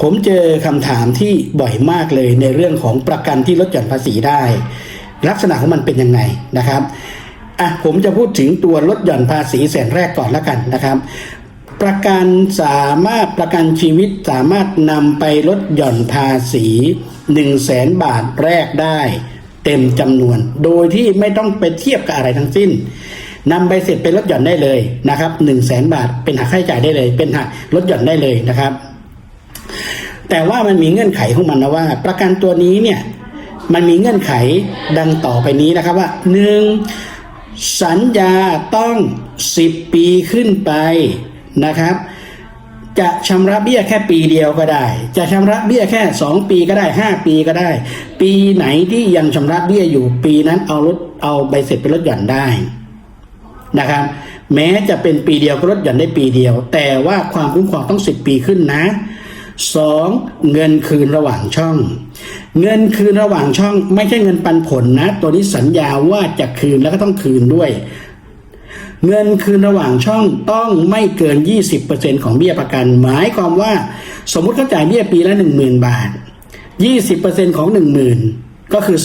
ผมเจอคำถามที่บ่อยมากเลยในเรื่องของประกันที่ลดหย่อนภาษีได้ ลักษณะของมันเป็นยังไงนะครับอะผมจะพูดถึงตัวลดหย่อนภาษีแสนแรกก่อนล้วกันนะครับ ประกันสามารถประกันชีวิตสามารถนำไปลดหย่อนภาษี1 0 0 0 0แสนบาทแรกได้ เต็มจำนวน โดยที่ไม่ต้องไปเทียบกับอะไรทั้งสิ้นนำใบเสร็จไปลดหย่อนได้เลยนะครับ1 0 0 0 0แสนบาทเป็นหักค่าใช้จ่ายได้เลย เป็นหักลดหย่อนได้เลยนะครับ แต่ว่ามันมีเงื่อนไขของมันนะว่า ประกันตัวนี้เนี่ยมันมีเงื่อนไขดังต่อไปนี้นะครับว่าหนึ่งสัญญาต้อง 10 ปีขึ้นไปนะครับ จะชำระเบี้ยแค่ปีเดียวก็ได้ จะชำระเบี้ยแค่ 2 ปีก็ได้ 5 ปีก็ได้ ปีไหนที่ยังชำระเบี้ยอยู่ปีนั้นเอาลดเอาใบเสร็จไปลดหย่อนได้นะครับ แม้จะเป็นปีเดียวก็ลดหย่อนได้ปีเดียว แต่ว่าความคุ้มครองต้อง 10 ปีขึ้นนะ สองเงินคืนระหว่างช่อง เงินคืนระหว่างช่อง ไม่ใช่เงินปันผลนะ ตัวนี้สัญญาว่าจะคืนแล้วก็ต้องคืนด้วย เงินคืนระหว่างช่องต้องไม่เกิน 20%ของเบี้ยประกัน หมายความว่า สมมุติเขาจ่ายเบี้ยปีละ 10,000 บาท 20%ของ 10,000 ก็คือ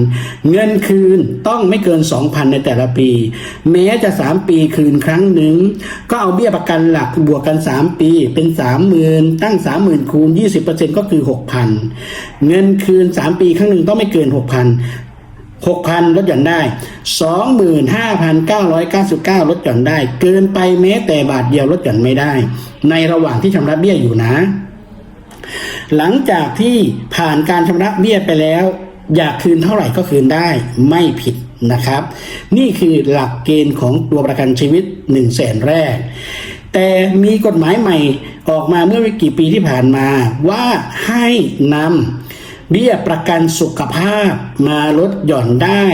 2,000 เงินคืนต้องไม่เกิน 2,000 ในแต่ละปี แม้จะ 3 ปีคืนครั้งหนึ่ง ก็เอาเบี้ยประกันหลักบวกกัน 3 ปีเป็น 30,000 ตั้ง 30,000 คูณ 20%ก็คือ 6,000 เงินคืน 3 ปีครั้งหนึ่งต้องไม่เกิน 6,000 6,000ลดหย่อนได้ 25,999ลดหย่อนได้ เกินไปแม้แต่บาทเดียวลดหย่อนไม่ได้ ในระหว่างที่ชำระเบี้ยอยู่นะ หลังจากที่ผ่านการชำระเบี้ยไปแล้ว อยากคืนเท่าไหร่ก็คืนได้ไม่ผิดนะครับ นี่คือหลักเกณฑ์ของตัวประกันชีวิต1นึ่งแสนแรก แต่มีกฎหมายใหม่ออกมาเมื่อไม่กี่ปีที่ผ่านมาว่าให้นำเบี้ยประกันสุขภาพมาลดหย่อนได้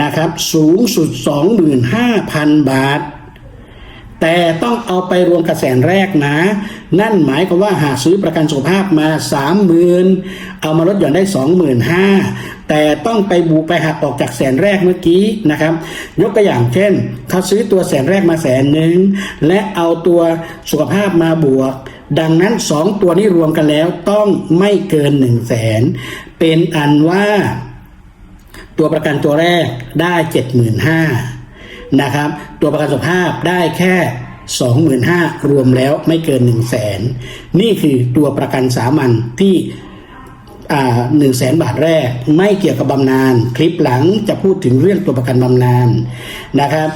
นะครับ สูงสุด 25,000 บาท แต่ต้องเอาไปรวมกับแสนแรกนะ นั่นหมายความว่าหากซื้อประกันสุขภาพมา 30,000 เอามาลดหย่อนได้ 25,000 แต่ต้องไปบูไปหักออกจากแสนแรกเมื่อกี้นะครับ ยกตัวอย่างเช่น เขาซื้อตัวแสนแรกมาแสนหนึ่งและเอาตัวสุขภาพมาบวก ดังนั้น 2 ตัวนี้รวมกันแล้วต้องไม่เกิน 1 0 0 0 0แสนเป็นอันว่า ตัวประกันตัวแรกได้ 75,000 นะครับ ตัวประกันสุขภาพได้แค่ 25,000รวมแล้วไม่เกิน 1 0 0 0 0แสนนี่คือตัวประกันสามัญที่หนึ่งแสนบาทแรก ไม่เกี่ยวกับบำนาญคลิปหลังจะพูดถึงเรื่องตัวประกันบำนาญนะครับ